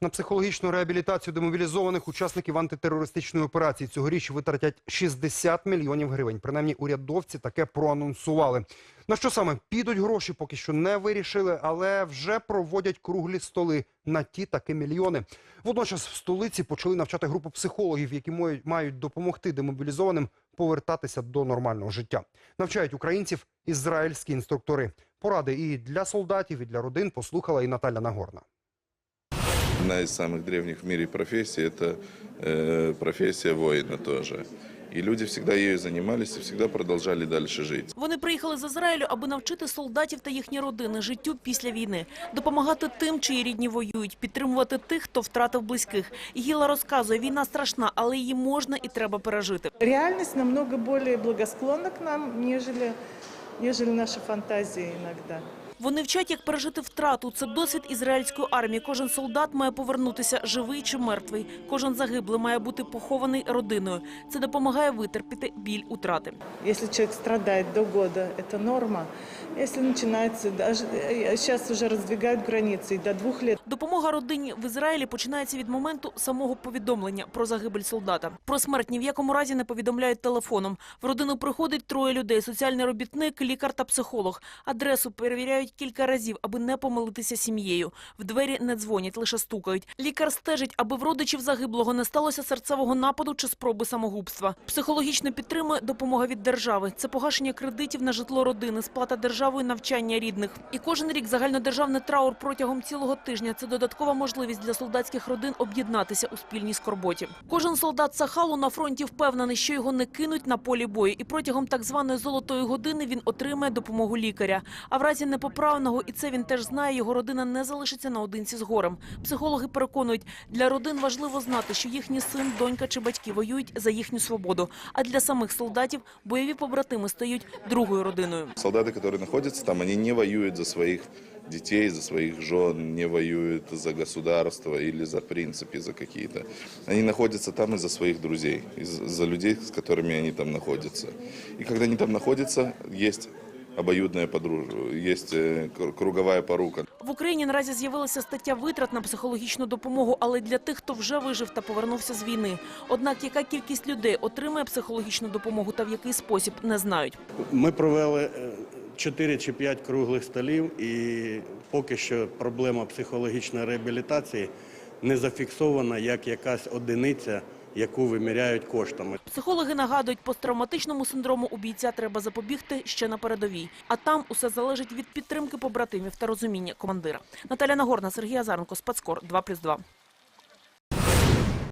На психологічну реабілітацію демобілізованих учасників антитерористичної операції цьогоріч витратять 60 мільйонів гривень. Принаймні, урядовці таке проанонсували. На що саме підуть гроші, поки що не вирішили, але вже проводять круглі столи на ті таки мільйони. Водночас в столиці почали навчати групу психологів, які мають- допомогти демобілізованим повертатися до нормального життя. Навчають українців ізраїльські інструктори. Поради і для солдатів, і для родин послухала і Наталя Нагорна Одна из самых древних в мире профессий – это э, профессия воина тоже. И люди всегда ею занимались и всегда продолжали дальше жить. Вони приїхали з Ізраїлю, аби навчити солдатів та їхні родини життю після війни, допомагати тим, чиї рідні воюють, підтримувати тих, хто втратив близьких. І Гіла розказує, війна страшна, але її можна і треба пережити. Реальность намного более благосклонна к нам, нежели, нежели наши фантазии иногда. Вони вчать, як пережити втрату. Це досвід ізраїльської армії. Кожен солдат має повернутися живий чи мертвий. Кожен загиблий має бути похований родиною. Це допомагає витерпіти біль утрати. Если человек страдает до года, это норма. Если начинается, даже э, сейчас уже раздвигают границы, и до двух лет Допомога родині в Ізраїлі починається від моменту самого повідомлення про загибель солдата. Про смерть ні в якому разі не повідомляють телефоном. В родину приходить троє людей: соціальний робітник, лікар та психолог. Адресу перевіряють кілька разів, аби не помилитися сім'єю. В двері не дзвонять, лише стукають. Лікар стежить, аби в родичів загиблого не сталося серцевого нападу чи спроби самогубства. Психологічно підтримує допомога від держави. Це погашення кредитів на житло родини, сплата державою навчання рідних. І кожен рік загальнодержавний траур протягом цілого тижня – це додаткова можливість для солдатських родин об'єднатися у спільній скорботі. Кожен солдат Сахалу на фронті впевнений, що його не кинуть на полі бою, і протягом так званої золотої години він отримає допомогу лікаря. А в разі непоправного, і це він теж знає, його родина не залишиться наодинці з горем. Психологи переконують, для родин важливо знати, що їхній син, донька чи батьки воюють за їхню свободу. А для самих солдатів бойові побратими стають другою родиною. Солдаты, которые находятся там, они не воюют за своих детей, за своих жен, не воюют за государство или за принципы, за какие-то. Они находятся там из-за своих друзей, из- за людей, с которыми они там находятся. И когда они там находятся, есть обоюдная подружба, есть э, кр- круговая порука. В Україні наразі з'явилася стаття витрат на психологічну допомогу, але для тих, хто вже вижив та повернувся з війни. Однак, яка кількість людей отримує психологічну допомогу та в який спосіб, не знають. Ми провели е, 4 чи 5 круглих столів, і поки що проблема психологічної реабілітації не зафіксована як якась одиниця, яку виміряють коштами. Психологи нагадують, посттравматичному синдрому у бійця треба запобігти ще на передовій. А там усе залежить від підтримки побратимів та розуміння командира. Наталя Нагорна, Сергій Азаренко, Спецкор, 2+,2.